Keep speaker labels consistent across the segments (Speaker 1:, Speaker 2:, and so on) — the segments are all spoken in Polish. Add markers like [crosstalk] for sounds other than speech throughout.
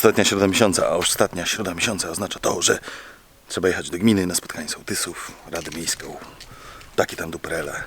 Speaker 1: Ostatnia środa miesiąca, a ostatnia środa miesiąca oznacza to, że trzeba jechać do gminy na spotkanie sołtysów, Radę Miejską. Takie tam duprele.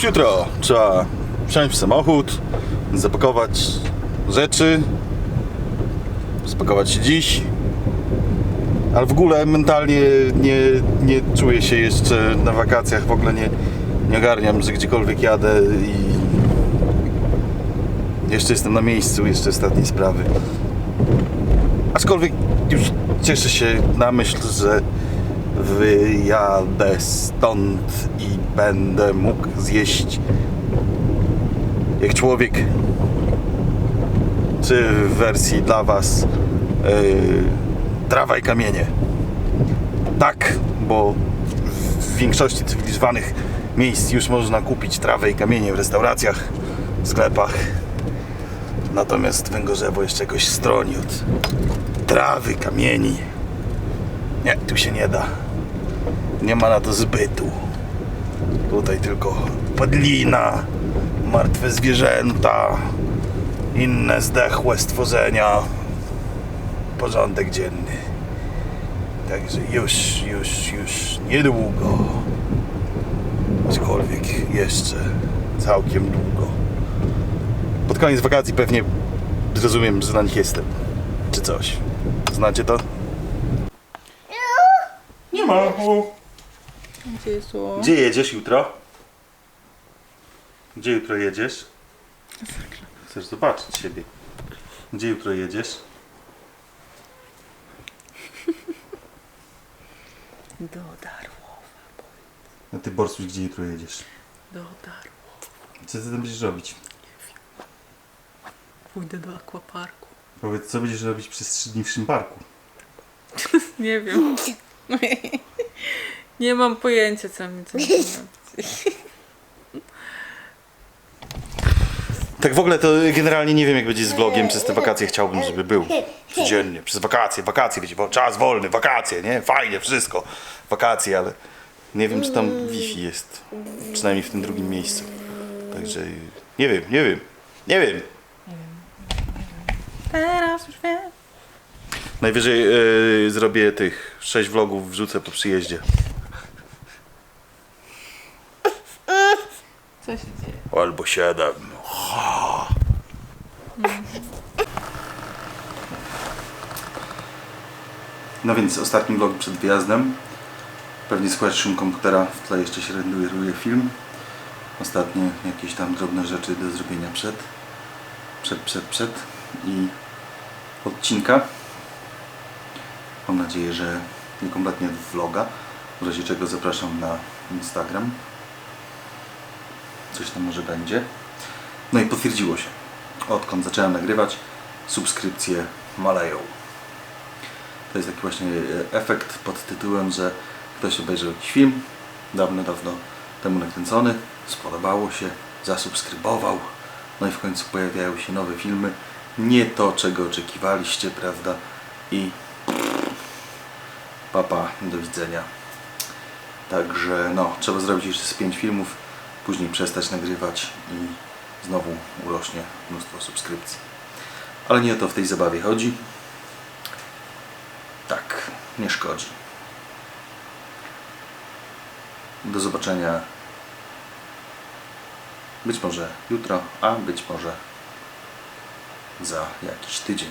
Speaker 1: Już jutro trzeba wsiąść w samochód, zapakować rzeczy, spakować się dziś. Ale w ogóle mentalnie nie, nie czuję się jeszcze na wakacjach, w ogóle nie, nie ogarniam, że gdziekolwiek jadę i jeszcze jestem na miejscu, jeszcze ostatnie sprawy. Aczkolwiek już cieszę się na myśl, że wyjadę stąd i będę mógł zjeść jak człowiek. Czy w wersji dla Was yy, trawa i kamienie. Tak, bo w większości cywilizowanych miejsc już można kupić trawę i kamienie w restauracjach, w sklepach. Natomiast Węgorzewo jeszcze jakoś stroni od trawy, kamieni. Nie, tu się nie da. Nie ma na to zbytu. Tutaj tylko padlina, martwe zwierzęta, inne zdechłe stworzenia. Porządek dzienny. Także już, już, już niedługo. Aczkolwiek jeszcze całkiem długo. Pod koniec wakacji pewnie zrozumiem, że na nich jestem. Czy coś. Znacie to? Nie ma.
Speaker 2: Gdzie jest słowo?
Speaker 1: Gdzie jedziesz jutro? Gdzie jutro jedziesz? Chcesz zobaczyć siebie. Gdzie jutro jedziesz? [laughs]
Speaker 2: Do Darłowa.
Speaker 1: A ty Borsuś, gdzie jutro jedziesz?
Speaker 2: Do Darłowa.
Speaker 1: Co ty tam będziesz robić?
Speaker 2: Pójdę do akwaparku.
Speaker 1: Powiedz, co będziesz robić przez trzy dni w Szymparku? [laughs]
Speaker 2: Nie wiem. [laughs] Nie mam pojęcia co mi to. [laughs]
Speaker 1: Tak w ogóle to generalnie nie wiem jak będzie z vlogiem przez te wakacje. Chciałbym, żeby był codziennie. Przez wakacje, wakacje, wiecie, bo czas wolny, wakacje, nie? Fajnie, wszystko. Wakacje, ale nie wiem czy tam Wi-Fi jest. Przynajmniej w tym drugim miejscu. Także nie wiem, nie wiem, nie wiem.
Speaker 2: Teraz już wiem.
Speaker 1: Najwyżej yy, zrobię tych 6 vlogów, wrzucę po przyjeździe.
Speaker 2: Co się dzieje?
Speaker 1: Albo 7. No więc ostatni vlog przed wyjazdem. Pewnie słychać szum komputera, w tle jeszcze się renderuje film. Ostatnie jakieś tam drobne rzeczy do zrobienia przed, przed, przed, przed i odcinka. Mam nadzieję, że niekompletnie vloga, w razie czego zapraszam na Instagram. Coś tam może będzie. No i potwierdziło się. Odkąd zacząłem nagrywać, subskrypcje maleją. To jest taki właśnie e, efekt pod tytułem, że ktoś obejrzał jakiś film dawno, dawno temu nakręcony, spodobało się, zasubskrybował, no i w końcu pojawiają się nowe filmy. Nie to, czego oczekiwaliście, prawda? I papa, do widzenia. Także no, trzeba zrobić jeszcze z 5 filmów, później przestać nagrywać i znowu urośnie mnóstwo subskrypcji. Ale nie o to w tej zabawie chodzi. Tak, nie szkodzi. Do zobaczenia być może jutro, a być może za jakiś tydzień.